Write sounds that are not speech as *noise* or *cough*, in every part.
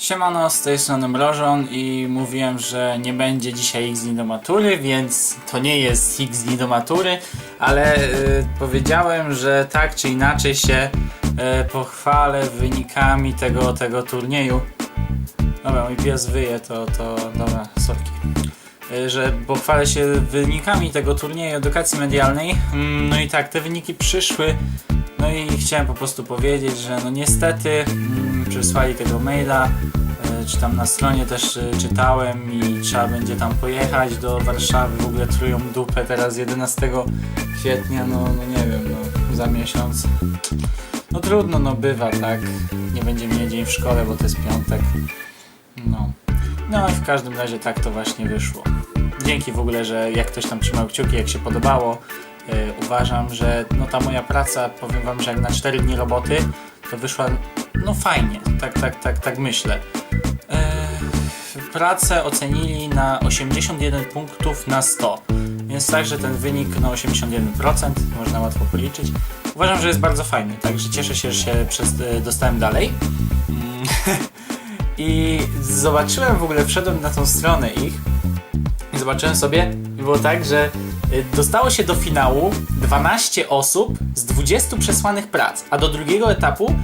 Siemano, z tej strony Mrożon i mówiłem, że nie będzie dzisiaj X do matury, więc to nie jest X do matury, ale y, powiedziałem, że tak czy inaczej się y, pochwalę wynikami tego, tego turnieju. Dobra, mój pies wyje, to, to dobra, sorki. Y, Że pochwalę się wynikami tego turnieju edukacji medialnej. Mm, No i tak, te wyniki przyszły. No i chciałem po prostu powiedzieć, że no niestety mm, przysłali tego maila, e, czy tam na stronie też e, czytałem i trzeba będzie tam pojechać do Warszawy, w ogóle trują dupę teraz 11 kwietnia, no, no nie wiem, no za miesiąc. No trudno, no bywa, tak, nie będzie mnie dzień w szkole, bo to jest piątek, no. No w każdym razie tak to właśnie wyszło. Dzięki w ogóle, że jak ktoś tam trzymał kciuki, jak się podobało. E, uważam, że no ta moja praca, powiem wam, że jak na 4 dni roboty, to wyszła no fajnie, tak, tak, tak, tak myślę. E, pracę ocenili na 81 punktów na 100. Więc także ten wynik no 81% można łatwo policzyć. Uważam, że jest bardzo fajny, także cieszę się, że się przez, e, dostałem dalej. Mm, *laughs* I zobaczyłem w ogóle, wszedłem na tą stronę ich zobaczyłem sobie i było tak, że y, dostało się do finału 12 osób z 20 przesłanych prac, a do drugiego etapu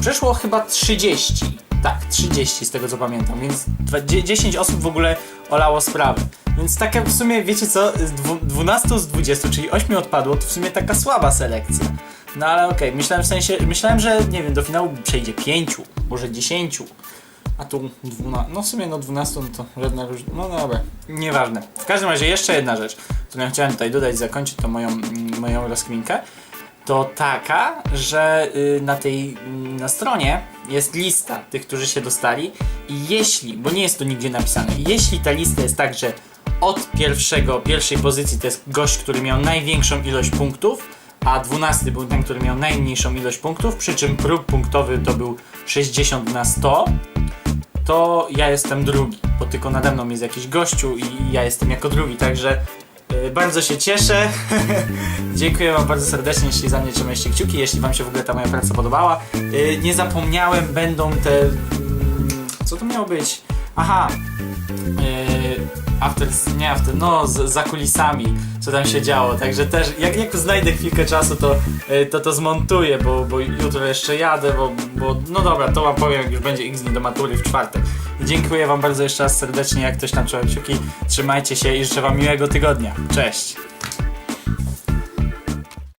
przeszło chyba 30. Tak, 30 z tego co pamiętam, więc dwa- dzie- 10 osób w ogóle olało sprawę. Więc taka w sumie, wiecie co, z dwu- 12 z 20, czyli 8 odpadło, to w sumie taka słaba selekcja. No ale okej, myślałem w sensie, myślałem, że nie wiem, do finału przejdzie 5, może 10. A tu 12, no w sumie no 12 no to żadna różnica, no dobra, nieważne. W każdym razie jeszcze jedna rzecz, którą chciałem tutaj dodać, zakończyć to moją, mm, moją rozkminkę, to taka, że y, na tej mm, na stronie jest lista tych, którzy się dostali i jeśli, bo nie jest to nigdzie napisane, jeśli ta lista jest tak, że od pierwszego, pierwszej pozycji to jest gość, który miał największą ilość punktów, a 12 był ten, który miał najmniejszą ilość punktów, przy czym próg punktowy to był 60 na 100, to ja jestem drugi, bo tylko nade mną jest jakiś gościu i ja jestem jako drugi, także y, bardzo się cieszę. *laughs* Dziękuję Wam bardzo serdecznie, jeśli za mnie trzymaliście kciuki, jeśli Wam się w ogóle ta moja praca podobała. Y, nie zapomniałem, będą te... mm, co to miało być? Aha, y, after, nie after, no z, za kulisami, co tam się działo, także też jak, jak znajdę chwilkę czasu, to y, to, to zmontuję, bo, bo jutro jeszcze jadę, bo, bo no dobra, to wam powiem, jak już będzie X dni do matury w czwartek. Dziękuję wam bardzo jeszcze raz serdecznie, jak ktoś tam trzymał kciuki, trzymajcie się i życzę wam miłego tygodnia. Cześć!